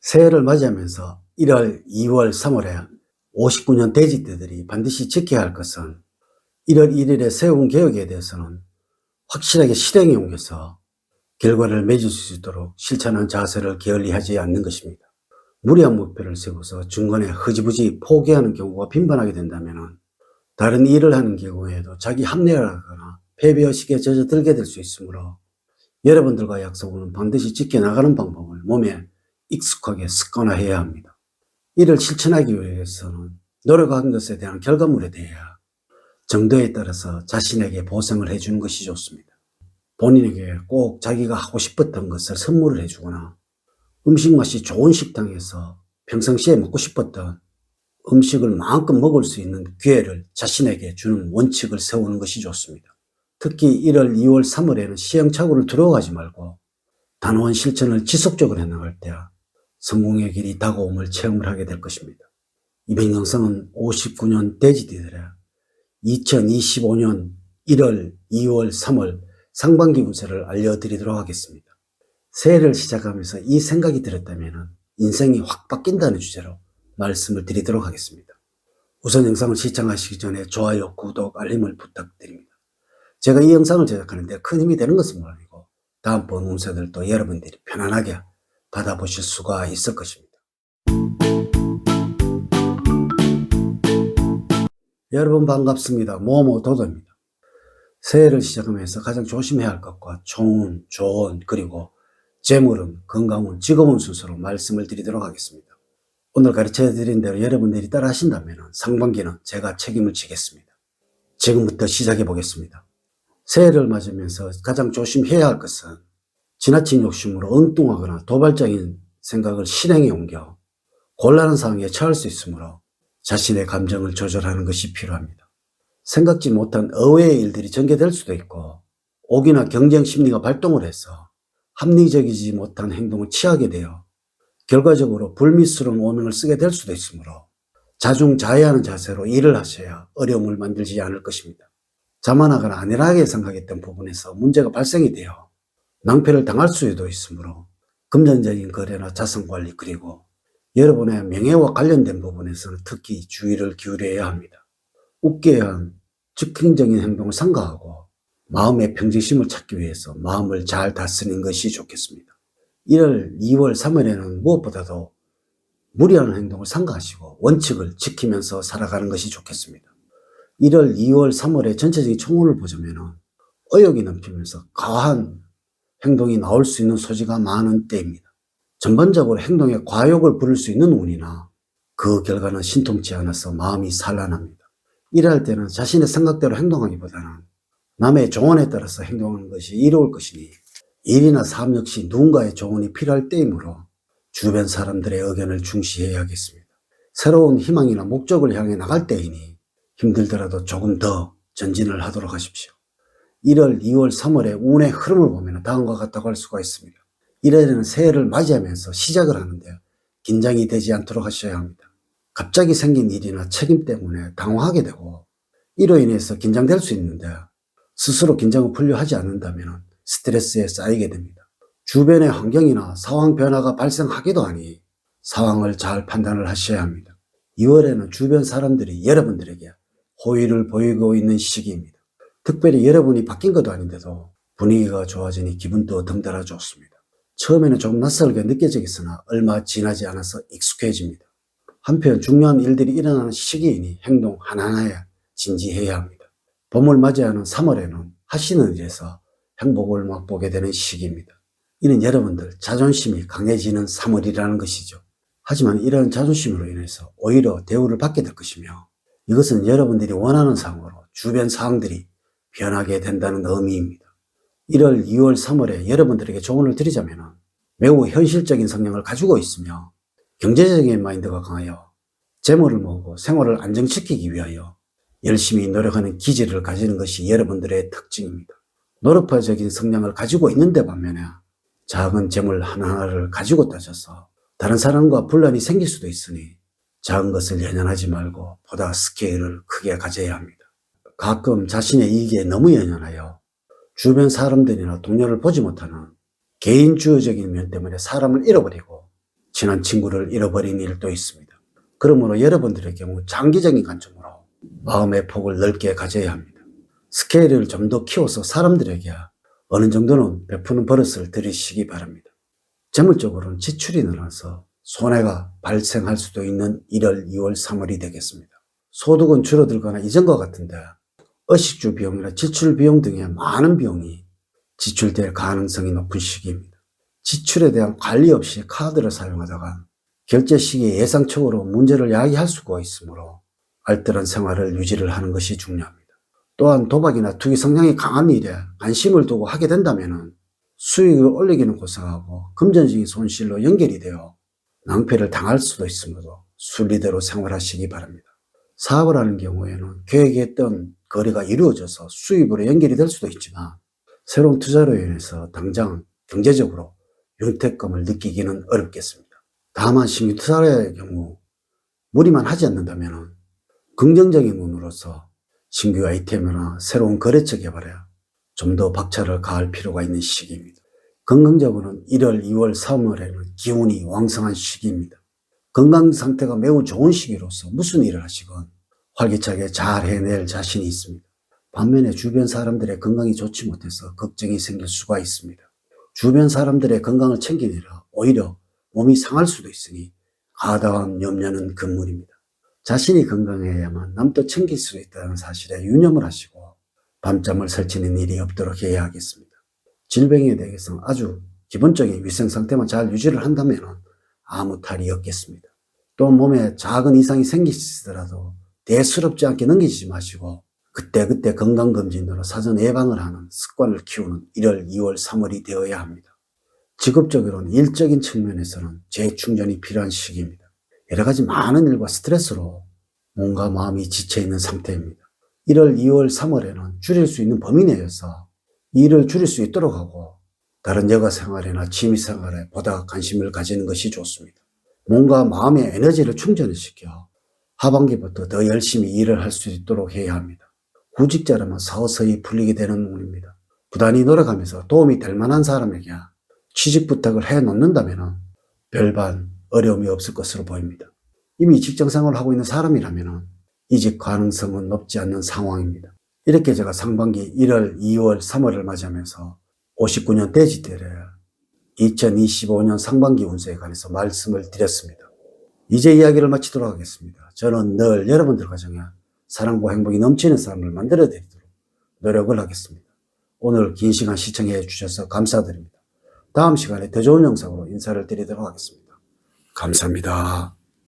새해를 맞이하면서 1월, 2월, 3월에 59년 돼지떼들이 반드시 지켜야 할 것은 1월 1일에 세운 개혁에 대해서는 확실하게 실행에 옮겨서 결과를 맺을 수 있도록 실천한 자세를 게을리하지 않는 것입니다. 무리한 목표를 세워서 중간에 흐지부지 포기하는 경우가 빈번하게 된다면 다른 일을 하는 경우에도 자기 합리화를 하거나 패배의식에 젖어들게 될 수 있으므로 여러분들과 약속은 반드시 지켜나가는 방법을 몸에 익숙하게 습관화해야 합니다. 이를 실천하기 위해서는 노력한 것에 대한 결과물에 대해 정도에 따라서 자신에게 보상을 해주는 것이 좋습니다. 본인에게 꼭 자기가 하고 싶었던 것을 선물을 해주거나 음식 맛이 좋은 식당에서 평상시에 먹고 싶었던 음식을 마음껏 먹을 수 있는 기회를 자신에게 주는 원칙을 세우는 것이 좋습니다. 특히 1월, 2월, 3월에는 시행착오를 두려워하지 말고 단호한 실천을 지속적으로 해나갈 때 성공의 길이 다가옴을 체험을 하게 될 것입니다. 이번 영상은 59년 돼지띠들의 2025년 1월, 2월, 3월 상반기 운세를 알려드리도록 하겠습니다. 새해를 시작하면서 이 생각이 들었다면 인생이 확 바뀐다는 주제로 말씀을 드리도록 하겠습니다. 우선 영상을 시청하시기 전에 좋아요, 구독, 알림을 부탁드립니다. 제가 이 영상을 제작하는데 큰 힘이 되는 것은 물론이고 다음번 운세들도 여러분들이 편안하게 받아보실 수가 있을 것입니다. 여러분 반갑습니다. 모모 도도입니다. 새해를 시작하면서 가장 조심해야 할 것과 좋은, 좋은, 그리고 재물은, 건강은, 직업은 순서로 말씀을 드리도록 하겠습니다. 오늘 가르쳐 드린 대로 여러분들이 따라 하신다면 상반기는 제가 책임을 지겠습니다. 지금부터 시작해 보겠습니다. 새해를 맞으면서 가장 조심해야 할 것은 지나친 욕심으로 엉뚱하거나 도발적인 생각을 실행에 옮겨 곤란한 상황에 처할 수 있으므로 자신의 감정을 조절하는 것이 필요합니다. 생각지 못한 의외의 일들이 전개될 수도 있고 오기나 경쟁 심리가 발동을 해서 합리적이지 못한 행동을 취하게 되어 결과적으로 불미스러운 오명을 쓰게 될 수도 있으므로 자중자애하는 자세로 일을 하셔야 어려움을 만들지 않을 것입니다. 자만하거나 안일하게 생각했던 부분에서 문제가 발생이 되어 낭패를 당할 수도 있으므로 금전적인 거래나 자산 관리 그리고 여러분의 명예와 관련된 부분에서는 특히 주의를 기울여야 합니다. 웃겨한 즉흥적인 행동을 삼가하고 마음의 평정심을 찾기 위해서 마음을 잘 다스리는 것이 좋겠습니다. 1월, 2월, 3월에는 무엇보다도 무리한 행동을 삼가하시고 원칙을 지키면서 살아가는 것이 좋겠습니다. 1월, 2월, 3월의 전체적인 총론을 보자면 의욕이 넘치면서 과한 행동이 나올 수 있는 소지가 많은 때입니다. 전반적으로 행동에 과욕을 부를 수 있는 운이나 그 결과는 신통치 않아서 마음이 산란합니다. 일할 때는 자신의 생각대로 행동하기보다는 남의 조언에 따라서 행동하는 것이 이로울 것이니 일이나 삶 역시 누군가의 조언이 필요할 때이므로 주변 사람들의 의견을 중시해야겠습니다. 새로운 희망이나 목적을 향해 나갈 때이니 힘들더라도 조금 더 전진을 하도록 하십시오. 1월, 2월, 3월의 운의 흐름을 보면 다음과 같다고 할 수가 있습니다. 1월에는 새해를 맞이하면서 시작을 하는데 긴장이 되지 않도록 하셔야 합니다. 갑자기 생긴 일이나 책임 때문에 당황하게 되고 이로 인해서 긴장될 수 있는데 스스로 긴장을 풀려 하지 않는다면 스트레스에 쌓이게 됩니다. 주변의 환경이나 상황 변화가 발생하기도 하니 상황을 잘 판단을 하셔야 합니다. 2월에는 주변 사람들이 여러분들에게 호의를 보이고 있는 시기입니다. 특별히 여러분이 바뀐 것도 아닌데도 분위기가 좋아지니 기분도 덩달아 좋습니다. 처음에는 조금 낯설게 느껴지겠으나 얼마 지나지 않아서 익숙해집니다. 한편 중요한 일들이 일어나는 시기이니 행동 하나하나에 진지해야 합니다. 봄을 맞이하는 3월에는 하시는 일에서 행복을 맛보게 되는 시기입니다. 이는 여러분들 자존심이 강해지는 3월이라는 것이죠. 하지만 이런 자존심으로 인해서 오히려 대우를 받게 될 것이며 이것은 여러분들이 원하는 상황으로 주변 상황들이 변하게 된다는 의미입니다. 1월, 2월, 3월에 여러분들에게 조언을 드리자면 매우 현실적인 성향을 가지고 있으며 경제적인 마인드가 강하여 재물을 모으고 생활을 안정시키기 위하여 열심히 노력하는 기질을 가지는 것이 여러분들의 특징입니다. 노력파적인 성향을 가지고 있는데 반면에 작은 재물 하나하나를 가지고 따져서 다른 사람과 분란이 생길 수도 있으니 작은 것을 연연하지 말고 보다 스케일을 크게 가져야 합니다. 가끔 자신의 이익에 너무 연연하여 주변 사람들이나 동료를 보지 못하는 개인주의적인 면 때문에 사람을 잃어버리고 친한 친구를 잃어버린 일도 있습니다. 그러므로 여러분들의 경우 장기적인 관점으로 마음의 폭을 넓게 가져야 합니다. 스케일을 좀 더 키워서 사람들에게 어느 정도는 베푸는 버릇을 들이시기 바랍니다. 재물적으로는 지출이 늘어나서 손해가 발생할 수도 있는 1월, 2월, 3월이 되겠습니다. 소득은 줄어들거나 이전과 같은데 의식주 비용이나 지출 비용 등의 많은 비용이 지출될 가능성이 높은 시기입니다. 지출에 대한 관리 없이 카드를 사용하다가 결제 시기에 예상적으로 문제를 야기할 수가 있으므로 알뜰한 생활을 유지를 하는 것이 중요합니다. 또한 도박이나 투기 성향이 강한 일에 관심을 두고 하게 된다면 수익을 올리기는 고생하고 금전적인 손실로 연결이 되어 낭패를 당할 수도 있으므로 순리대로 생활하시기 바랍니다. 사업을 하는 경우에는 계획했던 거래가 이루어져서 수입으로 연결이 될 수도 있지만 새로운 투자로 인해서 당장 경제적으로 윤택감을 느끼기는 어렵겠습니다. 다만 신규 투자의 경우 무리만 하지 않는다면 긍정적인 눈으로서 신규 아이템이나 새로운 거래처 개발에 좀 더 박차를 가할 필요가 있는 시기입니다. 건강적으로는 1월, 2월, 3월에는 기운이 왕성한 시기입니다. 건강 상태가 매우 좋은 시기로서 무슨 일을 하시건 활기차게 잘 해낼 자신이 있습니다. 반면에 주변 사람들의 건강이 좋지 못해서 걱정이 생길 수가 있습니다. 주변 사람들의 건강을 챙기느라 오히려 몸이 상할 수도 있으니 가다한 염려는 금물입니다. 자신이 건강해야만 남도 챙길 수 있다는 사실에 유념을 하시고 밤잠을 설치는 일이 없도록 해야 하겠습니다. 질병에 대해서 아주 기본적인 위생 상태만 잘 유지를 한다면 아무 탈이 없겠습니다. 또 몸에 작은 이상이 생기시더라도 대수롭지 않게 넘기지 마시고 그때그때 건강검진으로 사전 예방을 하는 습관을 키우는 1월, 2월, 3월이 되어야 합니다. 직업적으로는 일적인 측면에서는 재충전이 필요한 시기입니다. 여러 가지 많은 일과 스트레스로 몸과 마음이 지쳐있는 상태입니다. 1월, 2월, 3월에는 줄일 수 있는 범위 내에서 일을 줄일 수 있도록 하고 다른 여가 생활이나 취미 생활에 보다 관심을 가지는 것이 좋습니다. 몸과 마음의 에너지를 충전을 시켜 하반기부터 더 열심히 일을 할 수 있도록 해야 합니다. 구직자라면 서서히 풀리게 되는 운입니다. 부단히 노력하면서 도움이 될 만한 사람에게 취직 부탁을 해 놓는다면 별반 어려움이 없을 것으로 보입니다. 이미 직장 생활을 하고 있는 사람이라면 이직 가능성은 높지 않는 상황입니다. 이렇게 제가 상반기 1월, 2월, 3월을 맞이하면서 59년 돼지들의 2025년 상반기 운세에 관해서 말씀을 드렸습니다. 이제 이야기를 마치도록 하겠습니다. 저는 늘 여러분들 가정에 사랑과 행복이 넘치는 삶을 만들어 드리도록 노력을 하겠습니다. 오늘 긴 시간 시청해 주셔서 감사드립니다. 다음 시간에 더 좋은 영상으로 인사를 드리도록 하겠습니다. 감사합니다.